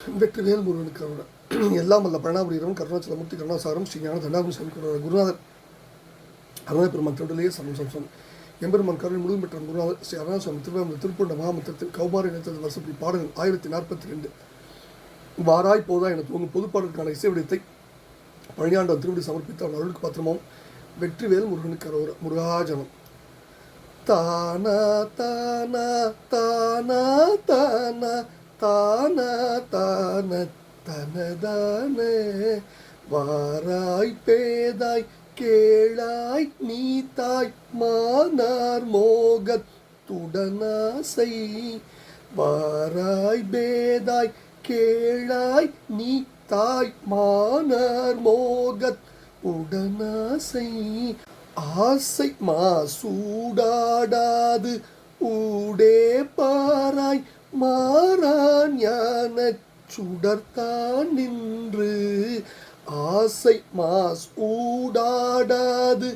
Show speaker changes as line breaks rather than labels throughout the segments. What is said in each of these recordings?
வெற்றிவேல் முருகனுக்கு அவரோட எல்லாம் வல்ல பிரணாபுரீரம் கருணாச்சலமூர்த்தி கருணாசாரம் ஸ்ரீஞான தண்டாபுரி தண்டாபுரம் சமிக்கிறோட குருநாதர். அருணா பெருமான் திருடலையே சமம் சம்சம் எம்பெருமான் கருள் முழுவதும் பெற்ற குருநாதர் ஸ்ரீ அருணாசுவாமி திருவாமூர் திருப்பூண்ட மகாமத்திரத்தில் கௌமாரி நிலத்தது வருஷப்படி பாடல்கள் ஆயிரத்தி நாற்பத்தி ரெண்டு. வாராய் போதா என துவங்கும் பொதுப்பாடலுக்கான இசைவிடத்தை பழனியாண்டவன் திருவடி சமர்ப்பித்த அவன் அருளுக்கு பாத்திரமாவும் வெற்றிவேல் முருகனுக்கு அரோர முருகாஜனம் தானா தானா தானா தானா தானா தான தனதான வாராய் பேதாய் கேளாய் நீ தாய் மானார் மோகத்துடனாசை. வாராய் பேதாய் கேளாய் நீ தாய் மானார் மோகத் உடனாசை ஆசை மாசூடாடாது ஊடே பாராய் மா ஞான சுடர்த்தான் நின்று ஆசை மாஸ் ஊடாடாது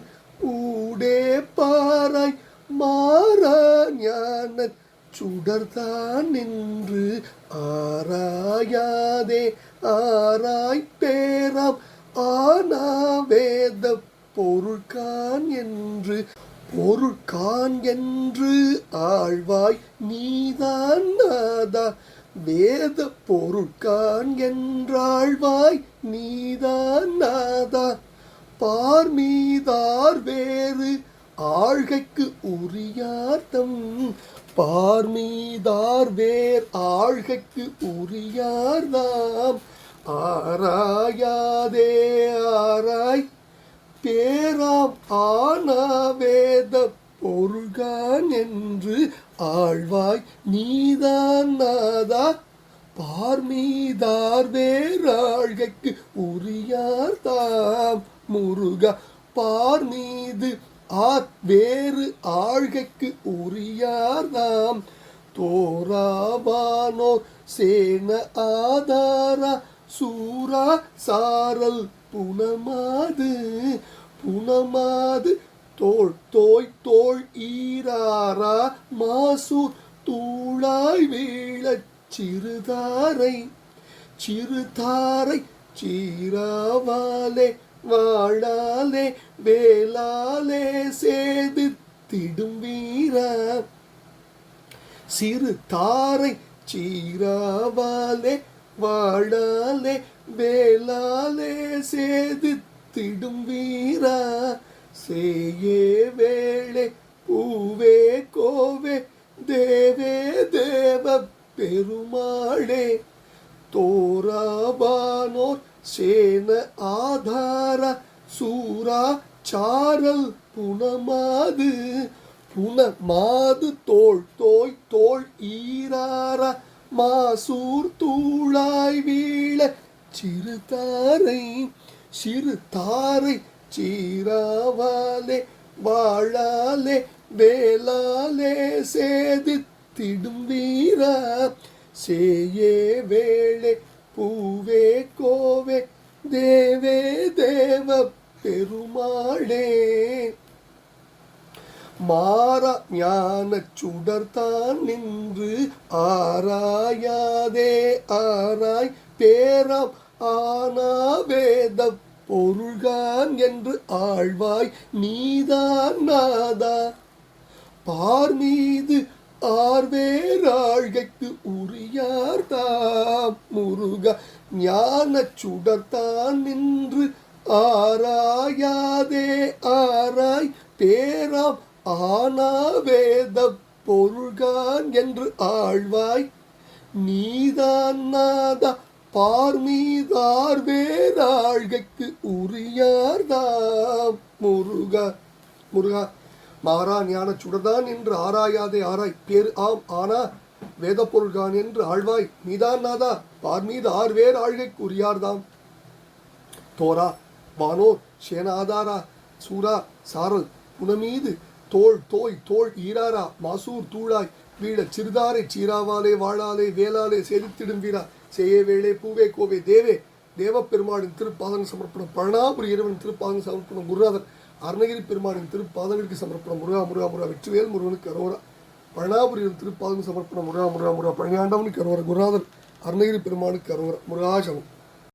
ஊடே பாராய் மாறா ஞான சுடர்தான் நின்று ஆராயாதே ஆராய் பேராம். ஆனா வேத பொருள்கான் என்று பொருள்கான் என்று ஆழ்வாய் நீதான் நாதா. வேத பொருட்கான் என்றாழ்வாய் நீதான் நாதா. பார்மீதார் வேறு ஆழ்கைக்கு உரியார்த்தம். பார்மீதார் வேர் ஆழ்கைக்கு உரியார்தாம். ஆராயாதே ஆராய். பேராம் ஆனா வேத பொருள்கான் என்று ஆழ்வாய் நீதான் நாதா. பார்மீதார் வேறாழ்கைக்கு உரியார் தாம். முருகா பார்மீது ஆர் வேறு ஆழ்கைக்கு உரியார் தாம். தோராவானோர் சேன ஆதாரா. சூரா சாரல் புனமாது. புனமாது தோள் தோய் தோள் ஈராரா மாசு தூளாய் வீழச் சிறுதாரை சிறுதாரை சீராவாலே வாழாலே வேளாலே சேது திடும் வீரா. சிறு தாரை சீராவாலே வாழாலே வேளாலே சேது திடும் வீரா. செய்யே வேளை பூவே கோவே தேவே தேவ பெருமாளே. தோராபானோர் சேன ஆதார சூரா சாரல் புனமாது. புனமாது தோல் தோய் தோல் ஈரார மாசூர் தூளாய் வீழ சிறுதாரை சிறு தாரை சீராவாலே வாழாலே வேளாலே சேதித்திடும் வீரா. சேயே வேளே பூவே கோவே தேவே தேவ பெருமாளே. மாற ஞான சுடர்தான் நின்று ஆராயாதே ஆராய் பேரம் ஆனா வேத பொருள்கான் என்று ஆழ்வாய் நீதான் நாதா. பார் மீது ஆழ்வேராழ்கைக்கு உரியார் தாம். முருக ஞான சுடர்தான் நின்று ஆராயாதே ஆராய் பேராம் ஆனா வேத பொருள்கான் என்று ஆழ்வாய் நீதான் நாதா. பார்மீதார் வேதாழ்கைக்கு உரியார்தாம். முருகா முருகா மாறா ஞான சுடர்தான் என்று ஆராயாதே ஆராய். பேர் ஆம் ஆனா வேத பொருள்கான் என்று ஆழ்வாய். நீதான் நாதா பார்மீது ஆர் வேர் ஆழ்கைக்கு உரியார்தாம். தோரா வானோர் சேனாதாரா சூரா சாரல் புனமீது தோள் தோய் தோள் ஈராரா மாசூர் தூளாய். வீழ சிறுதாரை சீராவாலே வாழாலே வேளாலே செலுத்திடும் வீரா செய்ய வேளே பூவே கோவே தேவே. தேவப்பெருமாளின் திருப்பாதன சமர்ப்பணம். பழனாபுரி இறைவன் திருப்பாதன சமர்ப்பணம். குருநாதர் அருணகிரி பெருமானின் திருப்பாதங்களுக்கு சமர்ப்பணம். முருகா முருகா முருகா வெற்றிவேல் முருகனுக்கு அரோரா. பழனாபுரியின் திருப்பாதன சமர்ப்பணம். முருகா முருகா முருகா பழனியாண்டவனுக்கு அரோரா. குருநாதர் அருணகிரி பெருமானுக்கு அரோரா. முருகாசமம்